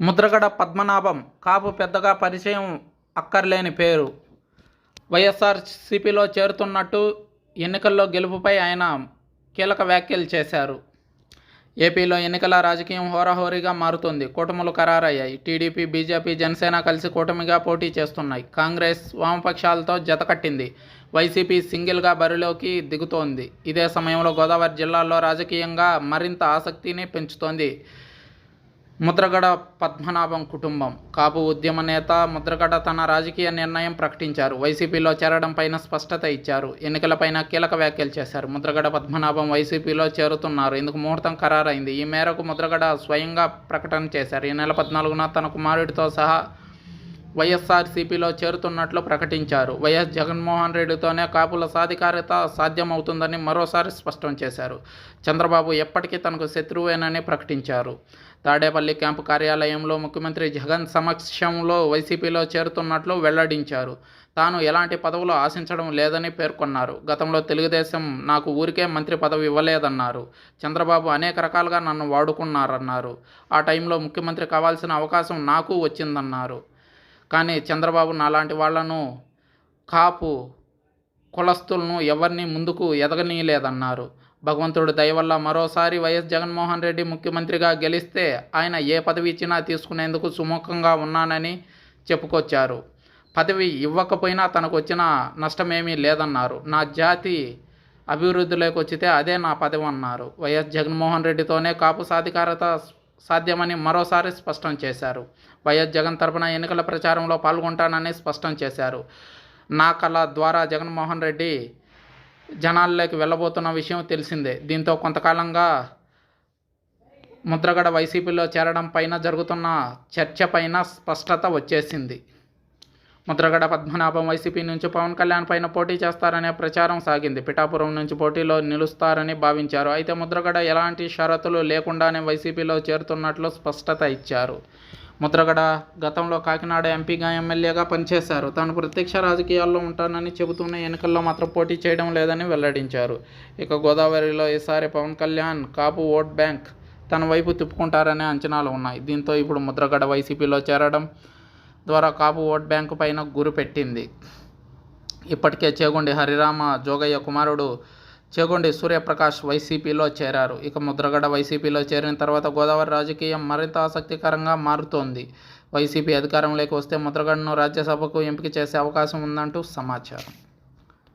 ముద్రగడ పద్మనాభం కాపు పెద్దగా పరిచయం అక్కర్లేని పేరు. వైఎస్ఆర్సీపీలో చేరుతున్నట్టు ఎన్నికల్లో గెలుపుపై ఆయన కీలక వ్యాఖ్యలు చేశారు. ఏపీలో ఎన్నికల రాజకీయం హోరాహోరీగా మారుతోంది. కూటములు ఖరారయ్యాయి. టీడీపీ బీజేపీ జనసేన కలిసి కూటమిగా పోటీ చేస్తున్నాయి. కాంగ్రెస్ వామపక్షాలతో జతకట్టింది వైసీపీ సింగిల్గా బరిలోకి దిగుతోంది. ఇదే సమయంలో గోదావరి జిల్లాలో రాజకీయంగా మరింత ఆసక్తిని పెంచుతోంది. ముద్రగడ పద్మనాభం కుటుంబం. కాపు ఉద్యమ నేత ముద్రగడ తన రాజకీయ నిర్ణయం ప్రకటించారు. వైసీపీలో చేరడం పైన స్పష్టత ఇచ్చారు. ఎన్నికలపైన కీలక వ్యాఖ్యలు చేశారు. ముద్రగడ పద్మనాభం వైసీపీలో చేరుతున్నారు. ఇందుకు ముహూర్తం ఖరారైంది. ఈ మేరకు ముద్రగడ స్వయంగా ప్రకటన చేశారు. ఈ నెల పద్నాలుగున తన కుమారుడితో సహా వైఎస్ఆర్సీపీలో చేరుతున్నట్లు ప్రకటించారు. వైఎస్ జగన్మోహన్ రెడ్డితోనే కాపుల సాధికారత సాధ్యమవుతుందని మరోసారి స్పష్టం చేశారు. చంద్రబాబు ఎప్పటికీ తనకు శత్రువేనని ప్రకటించారు. తాడేపల్లి క్యాంపు కార్యాలయంలో ముఖ్యమంత్రి జగన్ సమక్షంలో వైసీపీలో చేరుతున్నట్లు వెల్లడించారు. తాను ఎలాంటి పదవులు ఆశించడం లేదని పేర్కొన్నారు. గతంలో తెలుగుదేశం నాకు ఊరికే మంత్రి పదవి ఇవ్వలేదన్నారు. చంద్రబాబు అనేక రకాలుగా నన్ను వాడుకున్నారన్నారు. ఆ టైంలో ముఖ్యమంత్రి కావాల్సిన అవకాశం నాకు వచ్చిందన్నారు. కానీ చంద్రబాబు నాలాంటి వాళ్ళను కాపు కులస్తులను ఎవరిని ముందుకు ఎదగనీయలేదన్నారు. భగవంతుడి దయ వల్ల మరోసారి వైఎస్ జగన్మోహన్ రెడ్డి ముఖ్యమంత్రిగా గెలిస్తే ఆయన ఏ పదవి ఇచ్చినా తీసుకునేందుకు సుముఖంగా ఉన్నానని చెప్పుకొచ్చారు. పదవి ఇవ్వకపోయినా తనకు వచ్చిన నష్టమేమీ లేదన్నారు. నా జాతి అభివృద్ధిలోకి వచ్చితే అదే నా పదవి అన్నారు. వైఎస్ జగన్మోహన్ రెడ్డితోనే కాపు సాధికారత సాధ్యమని మరోసారి స్పష్టం చేశారు. వైఎస్ జగన్ తరపున ఎన్నికల ప్రచారంలో పాల్గొంటానని స్పష్టం చేశారు. నా కళ ద్వారా జగన్మోహన్ రెడ్డి జనాల్లోకి వెళ్ళబోతున్న విషయం తెలిసిందే. దీంతో కొంతకాలంగా ముద్రగడ వైసీపీలో చేరడం పైన జరుగుతున్న చర్చ పైన స్పష్టత వచ్చేసింది. ముద్రగడ పద్మనాభం వైసీపీ నుంచి పవన్ కళ్యాణ్ పైన పోటీ చేస్తారనే ప్రచారం సాగింది. పిఠాపురం నుంచి పోటీలో నిలుస్తారని భావించారు. అయితే ముద్రగడ ఎలాంటి షరతులు లేకుండానే వైసీపీలో చేరుతున్నట్లు స్పష్టత ఇచ్చారు. ముద్రగడ గతంలో కాకినాడ ఎంపీగా ఎమ్మెల్యేగా పనిచేశారు. తాను ప్రత్యక్ష రాజకీయాల్లో ఉంటానని చెబుతున్న ఎన్నికల్లో మాత్రం పోటీ చేయడం లేదని వెల్లడించారు. ఇక గోదావరిలో ఈసారి పవన్ కళ్యాణ్ కాపు ఓట్ బ్యాంక్ తన వైపు తిప్పుకుంటారనే అంచనాలు ఉన్నాయి. దీంతో ఇప్పుడు ముద్రగడ వైసీపీలో చేరడం ద్వారా కాపు ఓట్ బ్యాంకు పైన గురి పెట్టింది. ఇప్పటికే చేగొండి హరిరామ జోగయ్య కుమారుడు చేగొండి సూర్యప్రకాష్ వైసీపీలో చేరారు. ఇక ముద్రగడ వైసీపీలో చేరిన తర్వాత గోదావరి రాజకీయం మరింత ఆసక్తికరంగా మారుతోంది. వైసీపీ అధికారంలోకి వస్తే ముద్రగడను రాజ్యసభకు ఎంపిక చేసే అవకాశం ఉందంటూ సమాచారం.